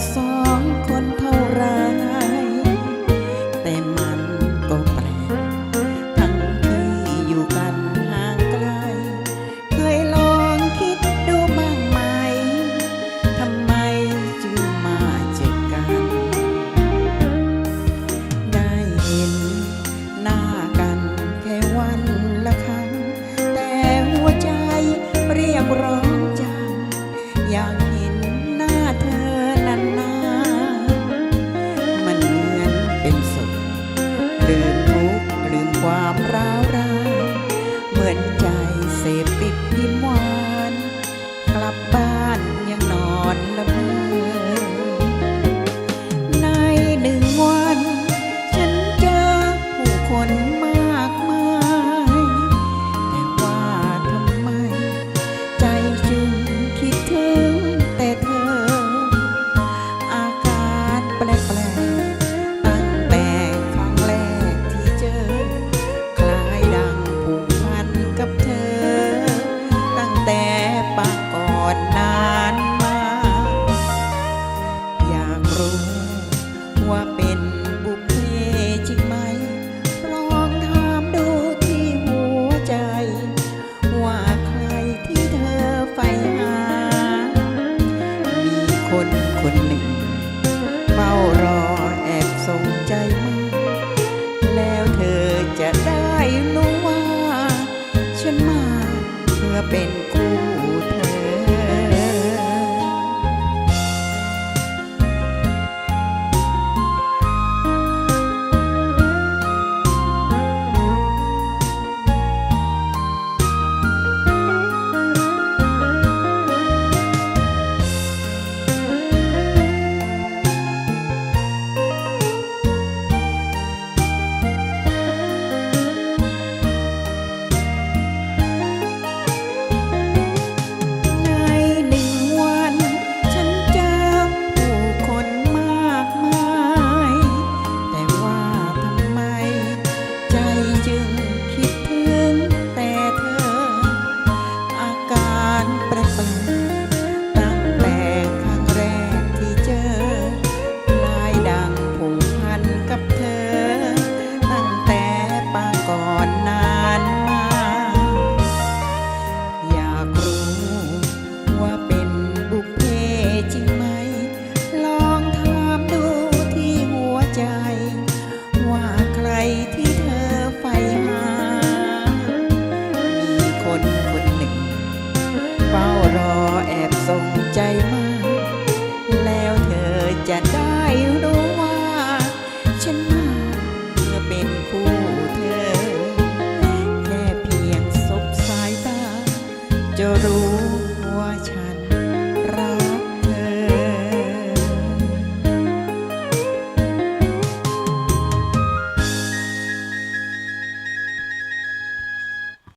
só. รู้ว่าเป็นบุพเพจริงไหมลองถามดูที่หัวใจ ว่าใครที่เธอใฝ่หา มีคนคนหนึ่งเฝ้ารอแอบสงใจมาแล้วเธอจะได้รู้ว่า ฉันมาเพื่อเป็น คนคนหนึ่ง เฝ้ารอแอบสงใจมาแล้วเธอจะได้รู้ว่า ฉันมาเพื่อเป็นคู่เธอ แค่เพียงสบสายตา จะรู้